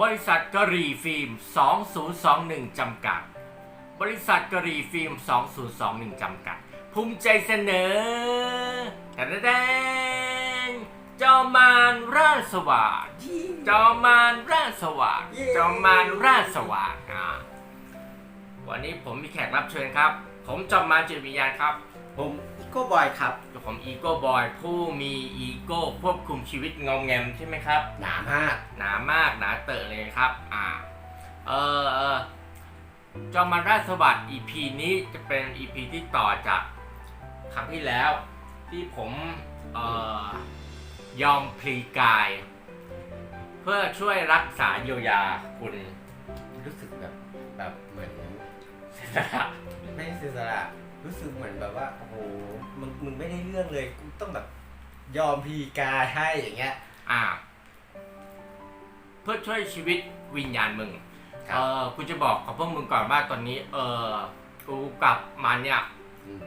บริษัทกะหรี่ฟิล์ม 2021 จำกัด บริษัทกะหรี่ฟิล์ม 2021 จำกัด ภูมิใจเสนอแต่แดงจอมานราชสว่างจอมานราชสว่างเย้จอมานราชสว่างอะวันนี้ผมมีแขกรับเชิญครับ ผมจอมมานจิตวิญญาณครับ ผมอี โก้บอยครับ กับผมอีโก้บอยผู้มีอีโก้ควบคุมชีวิตเงาแงมใช่ไหมครับ หนามาก หนามากหนาเตอะเลยครับ อ่า เออเออจอมมันราชสวัสดิ์ EP นี้จะเป็น EP ที่ต่อจากครั้งที่แล้ว ที่ผมเอ่อยอมพลีกาย เพื่อช่วยรักษาเยียวยาคุณรู้สึกแบบแบบเหมือนไม่เสียสละรู้สึกเหมือนแบบว่าโอ้โห มึงมึงไม่ได้เรื่องเลยกูต้องแบบยอมพีกายให้อย่างเงี้ย อ่า เพื่อช่วยชีวิตวิญญาณมึง ครัเอบอกูจะบอกกับพวกมึงก่อนว่าตอนนี้ เออกูกับมันเนี่ย อืม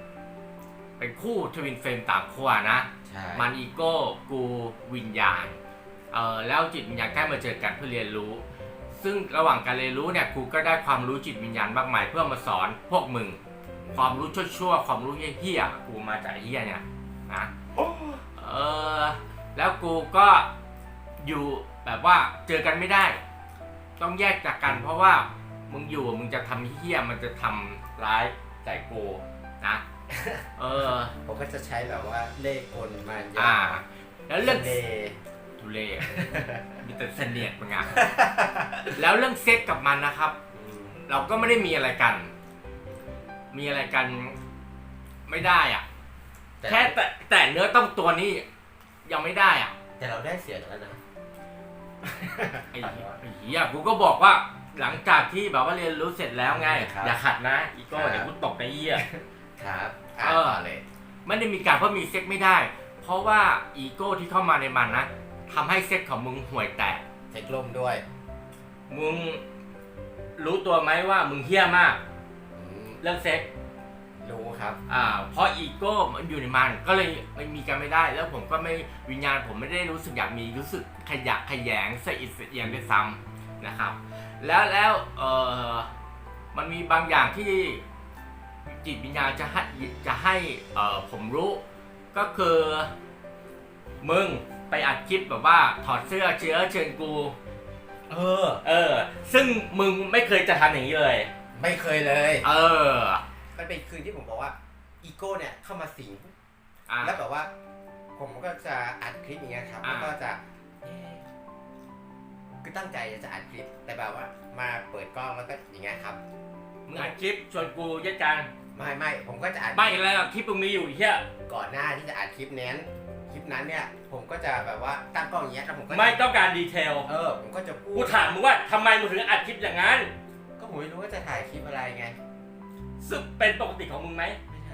เป็นคู่ทวินเฟรมต่างขั้วนะ ใช่มันอีโก้กูวิญญาณ เออแล้วจิตวิญญาณใกล้มาเจอกันเพื่อเรียนรู้ ซึ่งระหว่างการเรียนรู้เนี่ยกูก็ได้ความรู้จิตวิญญาณมากมายเพื่อมาสอนพวกมึง ความรู้ชั่วๆความรู้เฮี้ยๆกูมาจากไอ้เฮี้ยเนี่ยนะเออแล้วกูก็อยู่แบบว่าเจอกันไม่ได้ ต้องแยกจากกัน เพราะว่ามึงอยู่มึงจะทำเฮี้ยมันจะทำร้ายใส่กูนะเออผมก็จะใช้แบบว่าเลขกลมันอ่าแล้วเรื่องเดย์ทุเรศมีแต่เสนียดมึงอะแล้วเรื่องเซ็กกับมันนะครับ เราก็ไม่ได้มีอะไรกัน มีอะไรกันไม่ได้อะแค่แต่แต่เนื้อต้องตัวนี้ ยังไม่ได้อะแต่เราได้เสียงแล้วนะไอ้ไอ้เหี้ยกูก็บอกว่า หลังจากที่แบบว่าเรียนรู้เสร็จแล้วไงครับอย่าขัดนะอีโก้ครับเดี๋ยวกูตกในเหี้ย ครับเออ ต่เลยไม่ได้มีการเพราะมีเซ็กไม่ได้ เพราะว่าอีโก้ที่เข้ามาในมันนะทำให้เซ็กของมึงห่วยแตก เทคลมด้วย มึงรู้ตัวไหมว่ามึงเฮี้ยมากอืม เรื่องเซ็กรู้ครับ อ่าเพราะอีโก้มันอยู่ในมันก็เลยไม่มีกันไม่ได้ แล้วผมก็ไม่วิญญาณผมไม่ได้รู้สึกอยากมีรู้สึกขยะแขยงสะอิดสะเอียนด้วยซ้ำนะครับ แล้วแล้วเออมันมีบางอย่างที่จิตวิญญาณจะให้จะให้เออผมรู้ก็คือมึงไปอัดคลิปแบบว่าถอดเสื้อเชื้อเชิญกู เออ เออ ซึ่งมึงไม่เคยจะทำอย่างนี้เลย ไม่เคยเลย เออ มันเป็นคืนที่ผมบอกว่าอีโก้เนี่ยเข้ามาสิง อะ แล้วแบบว่า ผมก็จะอัดคลิปอย่างเงี้ยครับ อ่า แล้วก็จะเอ๊ะคือตั้งใจจะอัดคลิป แต่แบบว่า มาเปิดกล้องแล้วก็อย่างเงี้ยครับ มึงอัดคลิปชวนกูยัดกันไม่ไม่ผมก็จะอัดไม่แล้วคลิปมึงมีอยู่เฮียก่อนหน้าที่จะอัดคลิปนั้นคลิปนั้นเนี่ย ผมก็จะแบบว่าตั้งกล้องอย่างเงี้ยแล้วผมก็จะไม่ต้องการดีเทล เออ ผมก็จะพูกูดถามมึงว่าทำไมมึงถึงอัดคลิปอย่างนั้นก็ ผมไม่รู้ว่าจะถ่ายคลิปอะไรไง ซึ่งเป็นปกติของมึงไหม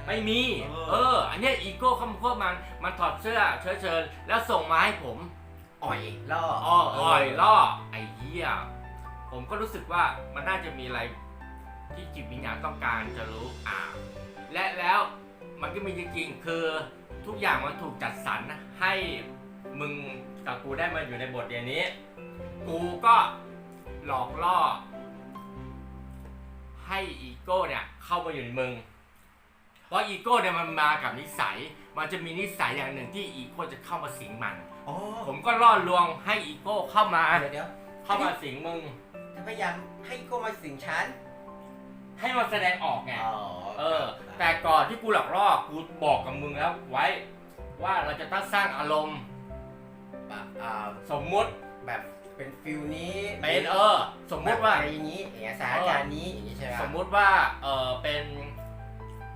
ไม่มี เออ เออ อันเนี้ยอีโก้เข้ามาพวกมัน มันถอดเสื้อเชิญเชิญแล้วส่งมาให้ผมอ่อยล่ออ้ออ่อยล่อ ไอ้เหี้ย ผมก็รู้สึกว่ามันน่าจะมีอะไรที่จิตวิญญาณต้องการจะรู้อ่า และแล้วมันก็มีจริงๆ คือทุกอย่างมันถูกจัดสรรให้มึงกับกูได้มาอยู่ในบทเรียนนี้ กูก็หลอกล่อ ให้อีโก้เนี่ยเข้ามาอยู่ในมึง เพราะอีโก้เนี่ยมันมากับนิสัย มันจะมีนิสัยอย่างหนึ่งที่อีโก้จะเข้ามาสิงมัน อ๋อผมก็ล่อลวงให้อีโก้เข้ามา เดี๋ยวเดี๋ยวเข้ามาสิงมึง จะพยายามให้อีโก้มาสิงฉัน ให้มันแสดงออกไง อ๋อเออ แต่ก่อนที่กูหลอกล่อ กูบอกกับมึงแล้วไว้ ว่าเราจะต้องสร้างอารมณ์ แบบอ่าสมมุติแบบ เป็นฟิลนี้เป็นเออ สมมุติว่าแบบอะไรอย่างนี้อย่างเงี้ยสถานการณ์นี้อย่างนี้ใช่ไหมสมมุติว่าเออเป็น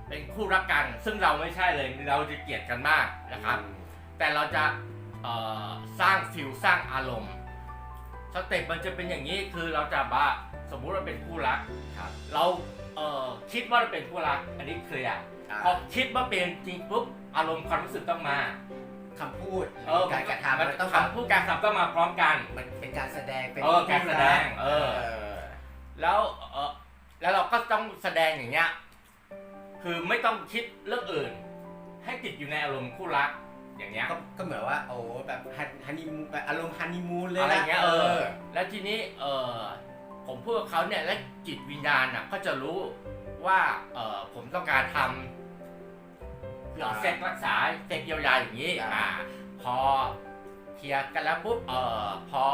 เป็นคู่รักกัน ซึ่งเราไม่ใช่เลยเราจะเกลียดกันมากนะครับ แต่เราจะเอ่อสร้างฟิลสร้างอารมณ์สเต็ปมันจะเป็นอย่างนี้คือเราจะว่าสมมุติว่าเป็นคู่รักครับเราเอ่อคิดว่าเราเป็นคู่รัก อันนี้เคลียร์อ่าพอคิดว่าเป็นจริงปุ๊บอารมณ์ความรู้สึกต้องมา คำพูดเออการกระทำมันมันต้องคำพูดการกระทำต้องมาพร้อมกันมันเป็นการแสดงเป็นเออการแสดงเออเออแล้วเออแล้วเราก็ต้องแสดงอย่างเงี้ยคือไม่ต้องคิดเรื่องอื่น ให้ติดอยู่ในอารมณ์คู่รักเอย่างเงี้ยก็ก็เหมือนว่าโอ้แบบฮันนีมูนแบบอารมณ์ฮันนีมูนเลยอะไรนะเงี้ยเออ แล้วทีนี้เออผมพูดกับเขาเนี่ยและจิตวิญญาณอะก็จะรู้ว่าเออผมต้องการทำ เพื่อเซ็กรักษาเซ็กเยียวยาอย่างนี้อ่าพอเคลียร์กันแล้วปุ๊บเออพอ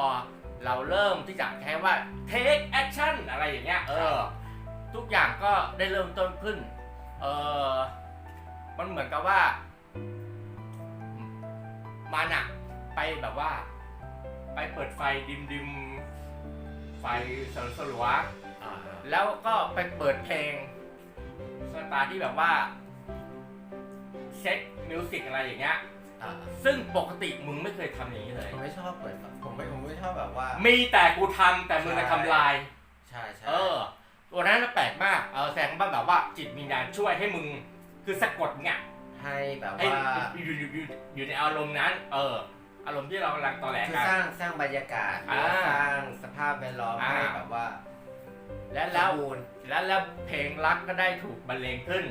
เราเริ่มที่จะใช้ว่า take action อะไรอย่างเงี้ยเออทุกอย่างก็ได้เริ่มต้นขึ้นเออมันเหมือนกับว่ามันอะไปแบบว่า ไปเปิดไฟดิมดิมๆไฟสลัวสลัวอ่าๆแล้วก็ไปเปิดเพลงสไตล์ที่แบบว่า เซ็กมิวสิกอะไรอย่างเงี้ย อ่าซึ่งปกติมึงไม่เคยทำอย่างนี้เลย ผมไม่ชอบเปิดผมไม่ผมไม่ชอบแบบว่า มีแต่กูทำแต่มึงจะทำลาย ใช่ใช่เออตัวนั้นน่ะแปลกมาก เออแสดงว่าแบบว่าจิตวิญญาณช่วยให้มึง คือสะกดเนี่ยให้แบบให้ว่าอยู่อยู่อยู่อยู่ในอารมณ์นั้น เออ อารมณ์ที่เรากำลังตอแหลคือกัน สร้างสร้างบรรยากาศหรือว่าอ่าสร้างสภาพแวดล้อมอ่า ให้แบบว่าและแล้ว สมบูรณ์แล้วแล้วเพลงรักก็ได้ถูกบรรเลงขึ้น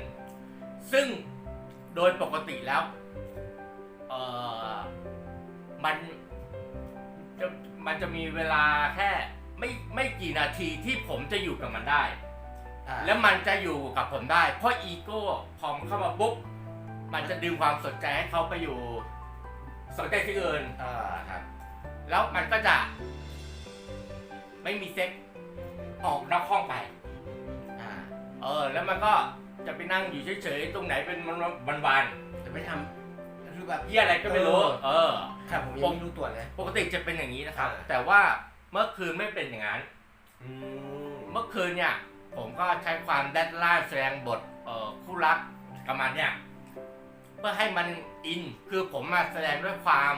ซึ่ง โดยปกติแล้วเออมันจะมันจะมีเวลาแค่ไม่ไม่กี่นาทีที่ผมจะอยู่กับมันได้อ่าแล้วมันจะอยู่กับผมได้ เพราะอีโก้พอมนเข้ามาปุ๊บมันจะดึงความสนใจให้เขาไปอยู่สนใจที่อื่นอ่าครับ แล้วมันก็จะ ไม่มีเซ็กออกนอกห้องไปอ่าเออ แล้วมันก็ จะไปนั่งอยู่เฉยๆ ตรงไหนเป็นวันวันจะไม่ทำคือแบบๆเยี่ยอะไรก็ไม่รู้เออครับผมยังไม่รู้ตัวเลยปกติจะเป็นอย่างนี้นะครับอ่าแต่ว่าเมื่อคืนไม่เป็นอย่างนั้นอืมเมื่อคืนเนี่ย ผมก็ใช้ความแดดล่าแสดงบทเอ่อคู่รักกับมันเนี่ยเพื่อให้มันอินคือผมมาแสดงด้วยความ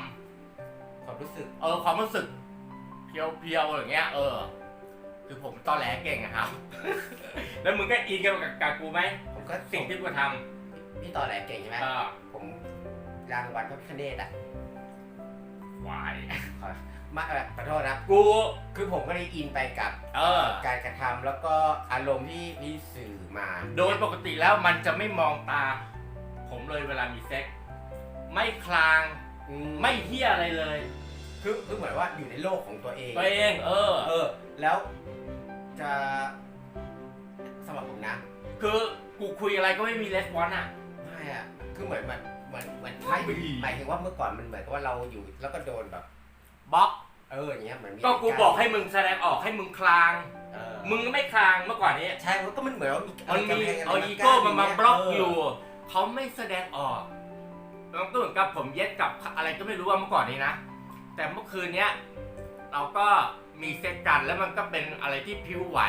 ความรู้สึก เออความรู้สึกเพียวๆอย่างเงี้ย เออ คือผมตอแหลเก่งอะครับ แล้วมึงก็อินกับกับกูไหมผม ก็สิ่งที่กูทพี่ต่อแหลเก่งใช่ไหมำเออผมรางวัลพระพิฆเนศอะวาย ขอมาเออขอโทษนะกู คือผมก็ได้อินไปกับเออ การกระทำแล้วก็อารมณ์ที่พี่สื่อมาโดยปกติแล้วมันจะไม่มองตา ผมเลยเวลามีเซ็กไม่คลางอืไม่เฮี้ยอะไรเลย คือคือเหมือนว่าอยู่ในโลกของตัวเอง ตัวเอง เออ เออ แล้วจะสำหรับผมนะ คือ กูคุยอะไรก็ไม่มีレスปอนอะ ไม่อะคือเหมือนเหมือนเหมือนเหมือนไม่อุ้ยหมายถึงว่าเมื่อก่อนมันเหมือนกับว่าเราอยู่แล้วก็โดนแบบ บล็อก เอออย่างเงี้ยเหมือนมีก็กูบอกให้มึงแสดงออกให้มึงคลาง เออมึงก็ไม่คลางเมื่อก่อนนี้ ใช่มันก็มันเหมือนว่ามีมันมีกำแพงะไรเอามาอีโก้มันมากั้นบล็อกเอยู่เขาไม่แสดงออกมันก็เหมือนกับผมเย็ดกับอะไรก็ไม่รู้ว่าเมื่อก่อนนี้นะ แต่เมื่อคืนเนี้ยเราก็มีเซ็กกันแล้วมันก็เป็นอะไรที่พิ้วไหว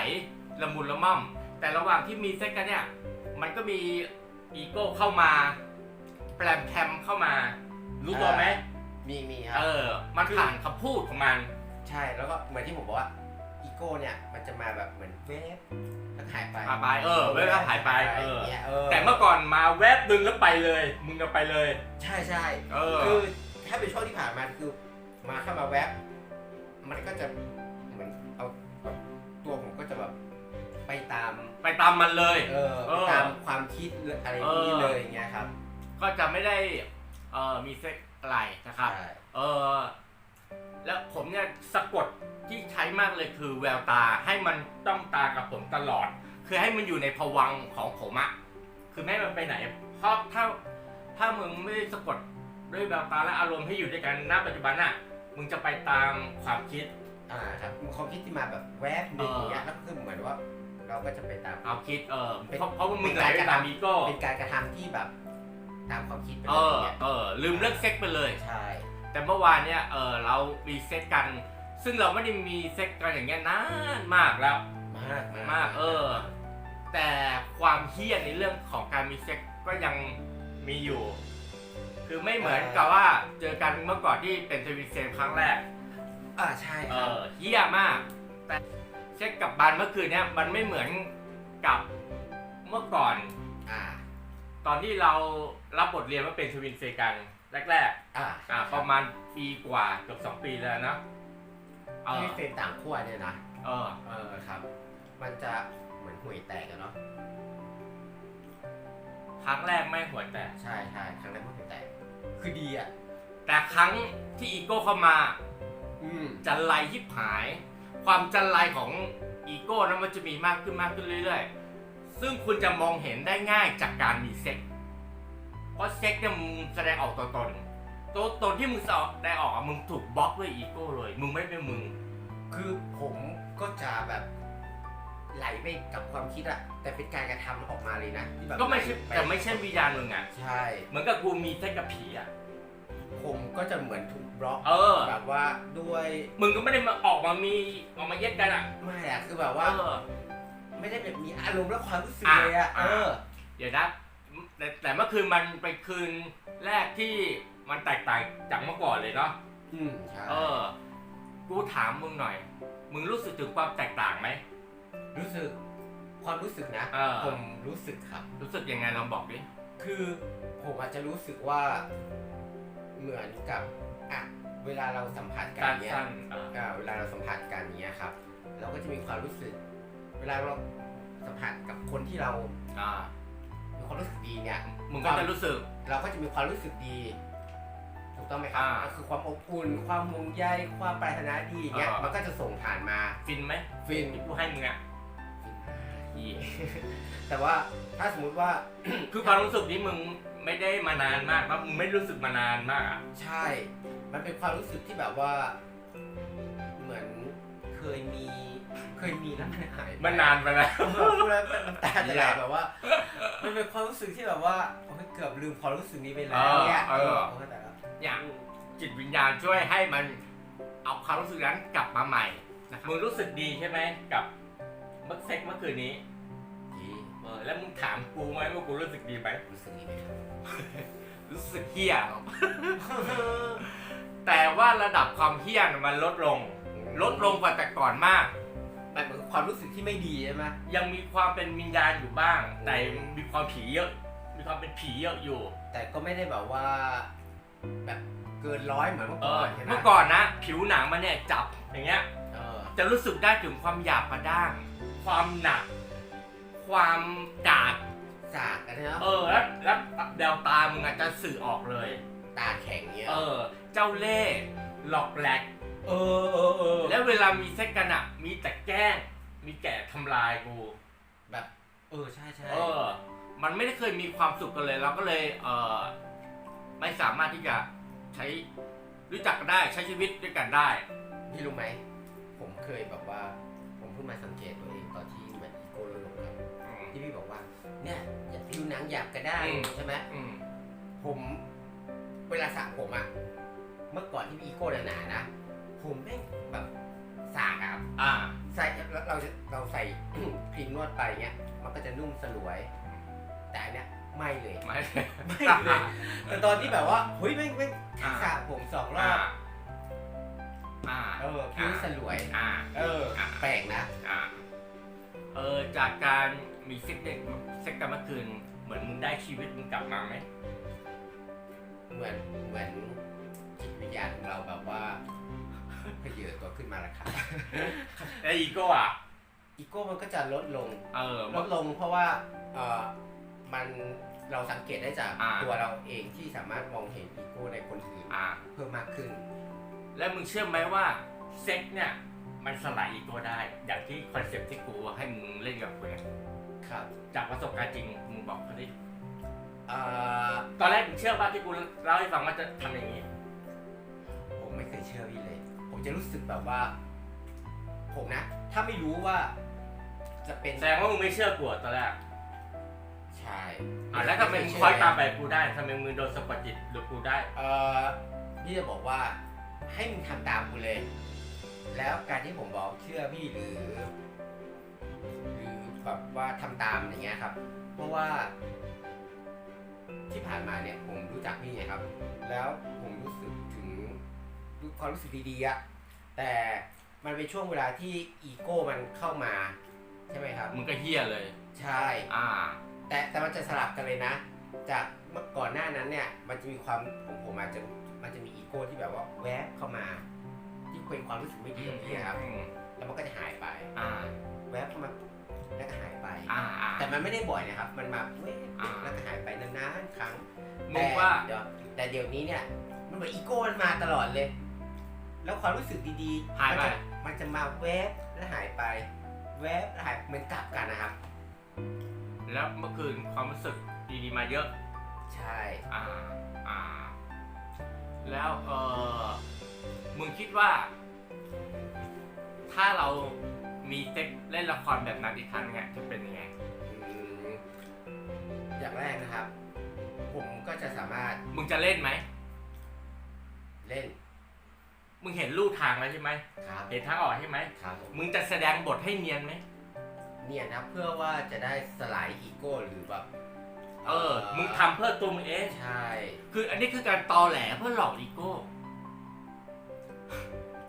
ละมุนละม่อม แต่ระหว่างที่มีเซ็กกันเนี่ย มันก็มีอีโก้เข้ามาแปลมแพมเข้ามา รู้ตัวไหมมีมีครัเอบอมันผ่านคำพูดของมัน ใช่แล้วก็เหมือนที่ผมบอกว่าอีโก้เนี่ยมันจะมาแบบเหมือนเวฟแล้วหายไปหายไปเออเวฟแล้วหายไปเออย่างงี้ยเออแต่เมื่อก่อนมาแวบดึงแล้วไปเลย มึงจะไปเลย ใช่ใช่เออคือถ้าเป็นช่วงที่ผ่านมาคือมาเข้ามาแวบมันก็จะเหมือนเอาแบบตัวผมก็จะแบบไปตาม ไปตามมันเลย เออเอไปอตามความคิดอะไรอย่างนี้เออเลยอย่างเงี้ยครับก็จะไม่ได้เออมีเซ็กอะไรนะครับใช่เออแล้วผมเนี่ยสะกดที่ใช้มากเลยคือแววตาให้มันต้องตากับผมตลอด คือให้มันอยู่ในภวังค์ของผมอะคือไม่ให้มันไปไหน เพราะถ้าถ้ามึงไม่ได้สะกดด้วยแววตาและอารมณ์ให้อยู่ด้วยกันณปัจจุบันอะมึงจะไปตามความคิด อ่าครับความคิดที่มาแบบแวบหนึ่งอย่างเงี้ยแล้วก็คือเหมือนว่า เราก็จะไปตาม เอาคิดเออเป็นเพราะเพราะว่ามึงเป็นไหลการไปกระทำ ตามอีโก้เป็นการกระทำที่แบบตามความคิดไปเอเลยออย่างเงี้ยเออลืมเรื่องเซ็กไปเลย ใช่แต่เมื่อวานเนี่ยเออเรามีเซ็กกัน ซึ่งเราไม่ได้มีเซ็กกันอย่างเงี้ยนานมากแล้ว มากมากเออ แต่ความเฮี้ยในเรื่องของการมีเซ็กก็ยังมีอยู่ คือไม่เหมือนกับว่าเจอกันเมื่อก่อนที่เป็นทวินเซมครั้งแรก อ่าใช่เอครับอเฮี้ยมาก แต่ เซ็กกับบานเมื่อคืนเนี่ยมันไม่เหมือนกับเมื่อก่อน อ่า ตอนที่เรารับบทเรียนว่าเป็นทวินเซกันแรกอ่าๆอ่าประมาณปีกว่าเกือบสองปีแล้วนะเออที่เป็นต่างขั้วเนี่ยนะ เออ เออครับ มันจะเหมือนห่วยแตกอะเนาะ ครั้งแรกไม่หัวแตกใช่ใช่ครั้งแรกมันห่วยแตก คือดีอะ แต่ครั้งที่อีโก้เข้ามา อืมจันไรยิบหาย ความจันไรของอีโก้นั้นมันจะมีมากขึ้นมากขึ้นเรื่อย ๆ ซึ่งคุณจะมองเห็นได้ง่ายจากการมีเซ็กเพราะเซ็กเนี่ยมึงแสดงออกตัวตนตัวตนที่มึงแสดงออกอะมึงถูกบล็อกด้วยอีโก้เลย มึงไม่เป็นมึง คือผมก็จะแบบไหลไปกับความคิดอะแต่เป็นการกระทำออกมาเลยนะที่แบบก็ไม่ใช่ปแต่ไม่ใช่วิญญาณมึงอะใช่ เหมือนกับกูมีเซ็กกับผีอะผมก็จะเหมือนถูก บล็อกเออ แบบว่าด้วยมึงก็ไม่ได้มาออกมามีออกมาเย็ดกันอะไม่อะคือแบบว่า เออ ไม่ได้แบบมีอารมณ์และความรู้สึกอะเลยอะอะเออเดี๋ยวนะแต่แต่เมื่อคืนมันเป็นคืนแรกที่มันแตกต่างจากเมื่อก่อนเลยเนาะอืมใช่เออ กูถามมึงหน่อย มึงรู้สึกถึงความแตกต่างไหม รู้สึกความรู้สึกนะเออ ผมรู้สึกครับ รู้สึกยังไงลองบอกดิคือผมอาจจะรู้สึกว่าเหมือนกับ อะเวลาเราสัมผัสกันการเนี้ยสั้นอะอ่าเวลาเราสัมผัสกันเนี้ยครับ เราก็จะมีความรู้สึก เวลาเราสัมผัสกับคนที่เราอ่ามีความรู้สึกดีเนี่ยมึงก็จะรู้สึก เราก็จะมีความรู้สึกดีถูกต้องไหมครับอ่าก็คือความอบอุ่นความห่วงใยความปรารถนาดีอย่างเงี้ยอ่ามัมันก็จะส่งผ่านมาฟินไหมฟินที่กูให้มึงอะอีแต่ว่าถ้าสมมุติว่าคือความรู้สึกนี้มึงไม่ได้มานานมากนะมึงไม่รู้สึกมานานมากอะใช่ มันเป็นความรู้สึกที่แบบว่า เหมือนเคยมี เคยมีแล้วมันหายไปมันนานไปแล้วเออพูดแล้วมันตาจะไหลแบบว่า มันเป็นความรู้สึกที่แบบว่าโอ้ยเกือบลืมความรู้สึกนี้ไปแล้วเนี่ยเออเออโยแต่ละอย่างจิตวิญญาณช่วยให้มันเอาความรู้สึกนั้นกลับมาใหม่นะครับมึงรู้สึกดีใช่ไหมกับเมื่อเซ็กเมื่อคืนนี้ดีเออแล้วมึงถามกูไหมว่ากูรู้สึกดีไหมรู้สึกดีไหมครับรู้สึกเฮี้ย แต่ว่าระดับความเฮี้ยน่ะมันลดลง ลดลงกว่าแต่ก่อนมากมันเป็นความรู้สึกที่ไม่ดีใช่ไหมยังมีความเป็นวิญญาณอยู่บ้าง แต่มีความผีเยอะ มีความเป็นผีเยอะอยู่ แต่ก็ไม่ได้แบบว่า แบบเกินร้อยเหมือนเมื่อเอก่ออนใช่ไหมเมื่อก่อนนะ ผิวหนังมันเนี่ยจับอย่างเงี้ย เออจะรู้สึกได้ถึงความหยาบกระด้าง ความหนัก ความกาดสากกันเนาะเออแล้วแล้วแววตามึงอาจจะสื่อออกเลย ตาแข็งเงี้ยเออ เจ้าเล่ห์หลอกแหลก เออเออเออแล้วเวลามีเซ็กกันอะมีแต่แกล้ง มีแก่ทำลายกู แบบ เออใช่ใช่เออ มันไม่ได้เคยมีความสุขกันเลย เราก็เลยเออไม่สามารถที่จะใช้รู้จักกันได้ใช้ชีวิตด้วยกันได้ พี่รู้ไหม ผมเคยแบบว่า ผมเพิ่งมาสังเกตตัวเองตอนที่เหมือนอีโก้ลดลงครับอืม ที่พี่บอกว่า เนี่ยอย่าผิวหนังหยาบก็ได้อืม ใช่ไหมอืมผมเวลาสระผมอะ เมื่อก่อนที่มีอีโก้หนาๆนะผมแม่งแบบสากอะครับอ่า ใส่เราเราจะเราใส่ ครีมนวดไปเงี้ย มันก็จะนุ่มสลวย แต่อันเนี้ยไม่เลย ไม่ไม่เลย แต่ตอนที่แบบว่าเฮ้ยแม่งแม่งอ่า สระผมสองรออ่าบอ่า เออผิวสลวย อ่า เออแปลกนะ อ่า เออ จากการมีเซ็กเด็กเซ็กกันเมื่อคืน เหมือนมึงได้ชีวิตมึงกลับมาไหม เหมือนเหมือนจิตวิ ญญาณของเราแบบว่าเพเยอตัวขึ้นมาแล้วครับแล้วอีโก้อะอีโก้มันก็จะลดลงเออลดลงเพราะว่าเออมันเราสังเกตได้จากอ่าตัวเราเองที่สามารถมองเห็นอีโก้ในคนอื่นอ่าเพิ่มมากขึ้น แล้วมึงเชื่อไหมว่าเซ็กเนี่ยมันสลายอีโก้ได้ อย่างที่คอนเซ็ปต์ที่กูให้มึงเล่นกับกูเนี่ยครับ จากประสบการณ์จริงมึงบอกเขาดิเอ่อตอนแรกมึงเชื่อป่ะที่กูเล่าให้ฟังว่าจะทำอย่างนี้ผมไม่เค ยเชื่อพี่เลย ผมจะรู้สึกแบบว่า ผมนะ ถ้าไม่รู้ว่า จะเป็นแสดงว่ามึงไม่เชื่อกูอะตอนแรกใช่อะแล้วทำไมมึงคอยตามไปกูได้ทำไมมึงโดนสะกดจิตหรือกูได้ เอ่อพี่จะบอกว่าให้มึงทำตามกูเลย แล้วการที่ผมบอกเชื่อพี่หรือหรือแบบว่าทำตามอย่างเงี้ยครับ เพราะว่า ที่ผ่านมาเนี่ยผมรู้จักพี่ไงครับ แล้วผมรู้สึกถึง ความรู้สึกดีๆอะแต่มันเป็นช่วงเวลาที่อีโก้มันเข้ามาใช่ไหมครับมึงก็เฮี้ยเลย ใช่ อ่า แต่แต่มันจะสลับกันเลยนะ จากเมื่อก่อนหน้านั้นเนี่ย มันจะมีความผมผมอาจจะมันจะมีอีโก้ที่แบบว่าแวบเข้ามา ที่เป็นความรู้สึกไม่ดีของพี่ครับอืมแล้วมันก็จะหายไป อ่า แวบเข้ามาแล้วก็หายไป อ่าอ่า แต่มันไม่ได้บ่อยนะครับ มันมาเว้ยอ่า แล้วก็หายไปนานๆครั้งมึงว่า แต่เดี๋ยวแต่เดี๋ยวนี้เนี่ย มันเหมือนอีโก้มันมาตลอดเลย แล้วความรู้สึกดีๆหายไป มันจะมันจะมาแวบแล้วหายไป แวบแล้วหายเหมือนกลับกันนะครับ แล้วเมื่อคืนความรู้สึกดีๆมาเยอะ ใช่ อ่า อ่า แล้วเออมึงคิดว่า ถ้าเรามีเซ็กเล่นละครแบบนั้นอีกครั้งเนี่ยจะเป็นยังไง อืมอย่างแรกนะครับ ผมก็จะสามารถมึงจะเล่นไหม เล่น มึงเห็นลู่ทางแล้วใช่ไหม ครับเห็นทางออกใช่ไหม ครับผมมึงจะแสดงบทให้เนียนไหม เนี่ยนะเพื่อว่าจะได้สลายอีโก้หรือแบบเออ มึงทำเพื่อตัวมึงเอง ใช่คืออันนี้คือการตอแหลเพื่อหลอกอีโก้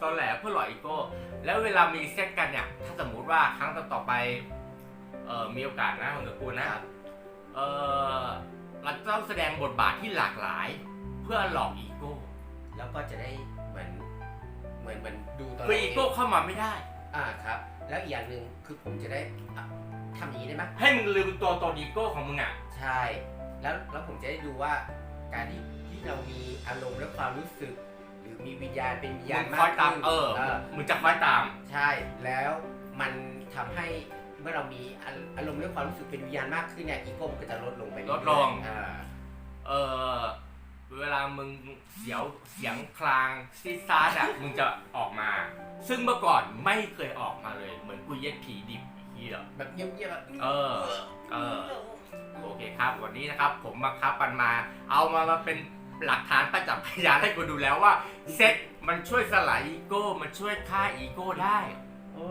ตอแหลเพื่อหลอกอีโก้ แล้วเวลามีเซ็กกันเนี่ย ถ้าสมมุติว่าครั้งต่อๆไป เออมีโอกาสนะของกับกูนะ ครับเออเราต้องแสดงบทบาทที่หลากหลาย เพื่อหลอกอีโก้ แล้วก็จะได้เห มือนเหมือนเหมือนดูตลอดคืออีโก้เข้ามาไม่ได้ อ่าครับ แล้วอีกอย่างหนึ่งคือผมจะได้อะทำอย่างนี้ได้ไหมให้มึงลืมตัวตนอีโก้ของมึงอะใช่ แล้วแล้วผมจะได้ดูว่าการที่ที่เรามีอารมณ์และความรู้สึก หรือมีวิญญาณเป็นวิญญาณมึงมาคอกยตามขึ้นเออมึงจะคอยตาม ใช่ แล้วมันทำให้เมื่อเรามีอารอารมณ์และความรู้สึกเป็นวิญญาณมากขึ้นเนี่ยอีโก้มันก็จะลดลงไปเรื่อยๆลดลงอ่าเออ เวลามึงเสียวเสียงคลางซีดซาร์ดอะมึงจะออกมา ซึ่งเมื่อก่อนไม่เคยออกมาเลย เหมือนกูเย็ดผีดิบไอ้เฮียแบบเงียบๆแบบเออ เออ โอเคครับ วันนี้นะครับ ผมมาคับปันมา เอามามาเป็นหลักฐานประจักษ์พยานให้กูดูแล้วว่า เซ็กมันช่วยสลายอีโก้ มันช่วยฆ่าอีโก้ได้ โอ้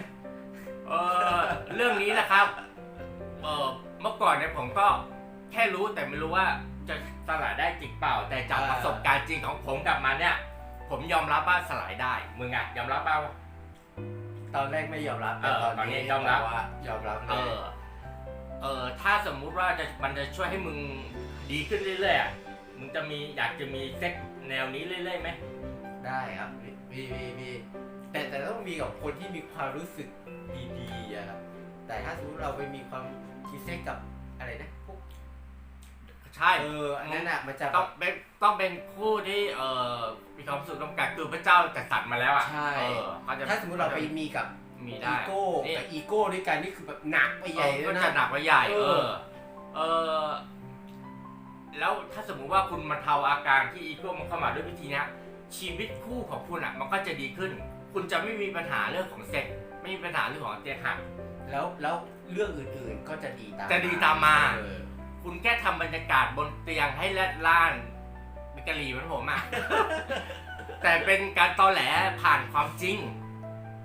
ยเออเรื่องนี้นะครับ เออเมื่อก่อนเนี่ยผมก็แค่รู้แต่ไม่รู้ว่า จะสลายได้จริงเปล่า แต่จากประสบการณ์จริงของผมกลับมาเนี่ย ผมยอมรับว่าสลายได้มึงอะยอมรับเปล่า ตอนแรกไม่ยอมรับแต่เออตอนตอนนี้นี้ยอมรับ ว่ายอมรับเลเอยอ เออ ถ้าสมมุติว่าจะมันจะช่วยให้มึงดีขึ้นเรื่อยๆอะมึงจะมีอยากจะมีเซ็กแนวนี้เรื่อยๆไหมได้ครับมีมีมีแต่แต่ต้องมีกับคนที่มีความรู้สึกดีๆอะครับแต่ถ้าสมมติเราไปมีความคิดเซ็กกับอะไรนะพวก ใช่เอออันนั้นอะมันจะแบต้องบเป็นต้องเป็นคู่ที่เออมีความสุขต้องการคือพระเจ้าจัดสรรมาแล้วอะใช่ เออเขาจะถ้าสมมติเราไปมีกับมีอีได้โก้นี่กับอีโก้ด้วยกันนี่คือแบบหนักไปใหญ่เอเลอยก็นะ จะหนักไปใหญ่เอเออ อเออแล้วถ้าสมมุติว่าคุณมาเทาอาการที่อีโก้มันเข้ามาด้วยวิธีเนี้ยชีวิตคู่ของคุณอะมันก็จะดีขึ้น คุณจะไม่มีปัญหาเรื่องของเซ็กไม่มีปัญหาเรื่องของเตียงหัก แล้วแล้วเรื่องอื่นๆก็จะดีตามจะดีตามมา เออ คุณแค่ทำบรรยากาศบนเตียงให้แลดล้านเป็นกะหรี่เหมือนผมอะ แต่เป็นการตอแหลผ่านความจริง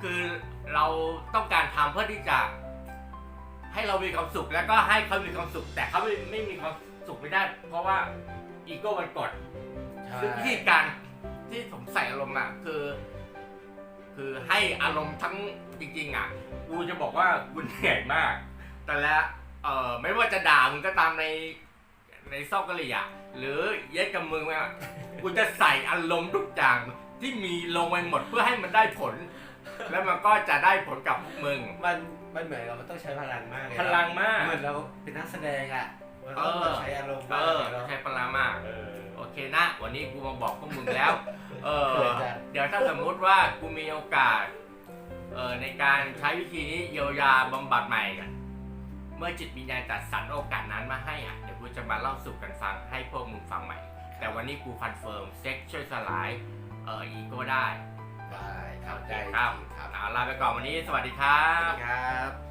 คือเราต้องการทำเพื่อที่จะ ให้เรามีความสุขแล้วก็ให้เขามีความสุข แต่เขาไม่ไม่มีความสุขไม่ได้ เพราะว่าอีโก้มันกดใช่ซึ่งวิธีการที่ผมใส่อารมณ์อะคือ คือให้อารมณ์ทั้งจริงๆอะกูจะบอกว่ากูเหนื่อยมาก แต่ละ เอ่อไม่ว่าจะด่ามึงก็ตามในในซอกกะหรี่อะหรือเย็ดกับมึงอะกูจะใส่อารมณ์ทุกอย่างที่มีลงไปหมดเพื่อให้มันได้ผล แล้วมันก็จะได้ผลกับพวกมึง มันมันเหมือนกับมันต้องใช้พลังมากเลยพลังมาก เหมือนเราเป็นนักแสดงอะมันเอต้องอใช้อารมณ์เอมากอเลยเนาะใช้พลังมาก เออโอเคนะ วันนี้กูมาบอกพวกมึงแล้ว เออเขินจังเดี๋ยวถ้าสมมุติว่ากูมีโอกาส เออในการใช้วิธีนี้เยียวยาบำบัดใหม่กัน เมื่อจิตวิญญาณจัดสรรโอกาสนั้นมาให้อะเดี๋ยวกูจะมาเล่าสู่กันฟังให้พวกมึงฟังใหม่ แต่วันนี้กูคอนเฟิร์มเซ็กช่วยสลายเอออีโก้ได้ได้ครับโอเคได้ครับจริงครับเอาลาไปก่อนวันนี้สวัสดีครัสวัสบ ดีครับ